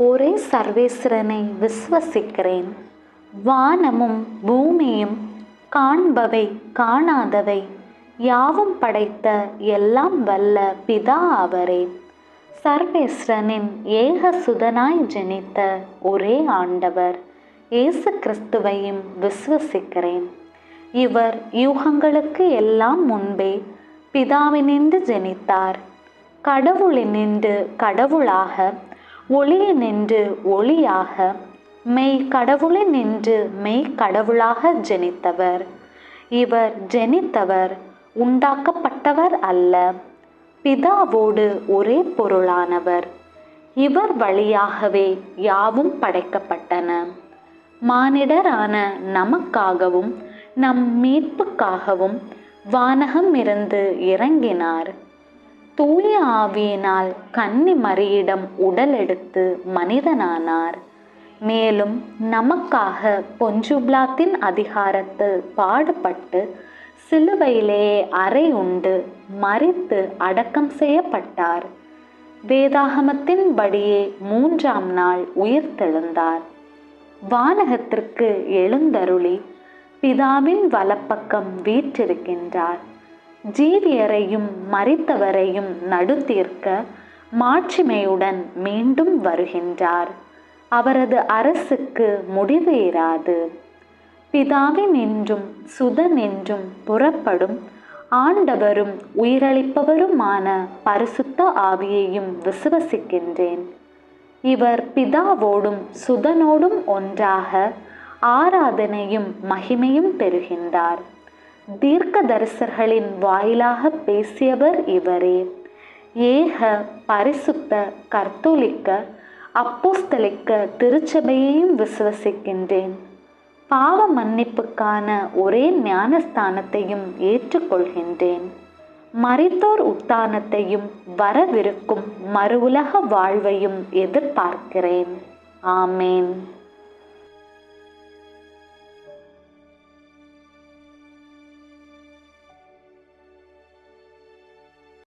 ஒரே சர்வேஸ்வரனை விசுவசிக்கிறேன். வானமும் பூமியும் காண்பவை காணாதவை. யாவும் படைத்த எல்லாம் வல்ல பிதா அவரே. சர்வேஸ்வரனின் ஏக சுதனாய் ஜெனித்த ஒரே ஆண்டவர். இயேசு கிறிஸ்துவையும் விசுவசிக்கிறேன். இவர் யூகங்களுக்கு எல்லாம் முன்பே பிதாவினின்று ஜெனித்தார். கடவுளினின்று கடவுளாக ஒளியினின்று ஒளியாக மெய் கடவுளினின்று மெய் கடவுளாக ஜெனித்தவர். இவர் ஜெனித்தவர் உண்டாக்கப்பட்டவர் அல்ல. பிதாவோடு ஒரே பொருளானவர். இவர் வழியாகவே யாவும் படைக்கப்பட்டன. மானிடரான நமக்காகவும் நம் மீட்புக்காகவும் வானகம் இருந்து இறங்கினார். தூய ஆவியினால் கன்னி மரியிடம் உடல் எடுத்து மனிதனானார். மேலும் நமக்காக பொஞ்சுப்லாத்தின் அதிகாரத்தில் பாடுபட்டு சிலுவையிலேயே அறை உண்டு மறித்து அடக்கம் செய்யப்பட்டார். வேதாகமத்தின் படியே மூன்றாம் நாள் உயிர்த்தெழுந்தார். வானகத்திற்கு எழுந்தருளி பிதாவின் வலப்பக்கம் வீற்றிருக்கின்றார். ஜீவியரையும் மறித்தவரையும் நடுத்தீர்க்க மாட்சிமையுடன் மீண்டும் வருகின்றார். அவரது அரசுக்கு முடிவு இராது. பிதாவின் என்றும் சுதன் என்றும் புறப்படும் ஆண்டவரும் உயிரளிப்பவருமான பரிசுத்த ஆவியையும் விசுவசிக்கின்றேன். இவர் பிதாவோடும் சுதனோடும் ஒன்றாக ஆராதனையும் மகிமையும் பெறுகின்றார். தீர்க்க தரிசர்களின் வாயிலாக பேசியவர் இவரே. ஏக பரிசுத்த கர்த்தோலிக்க அப்போஸ்தலிக்க திருச்சபையையும் விசுவசிக்கின்றேன். பாவ மன்னிப்புக்கான ஒரே ஞானஸ்தானத்தையும் ஏற்றுக்கொள்கின்றேன். மறித்தோர் உத்தானத்தையும் வரவிருக்கும் மறு உலக வாழ்வையும் எதிர்பார்க்கிறேன். ஆமேன்.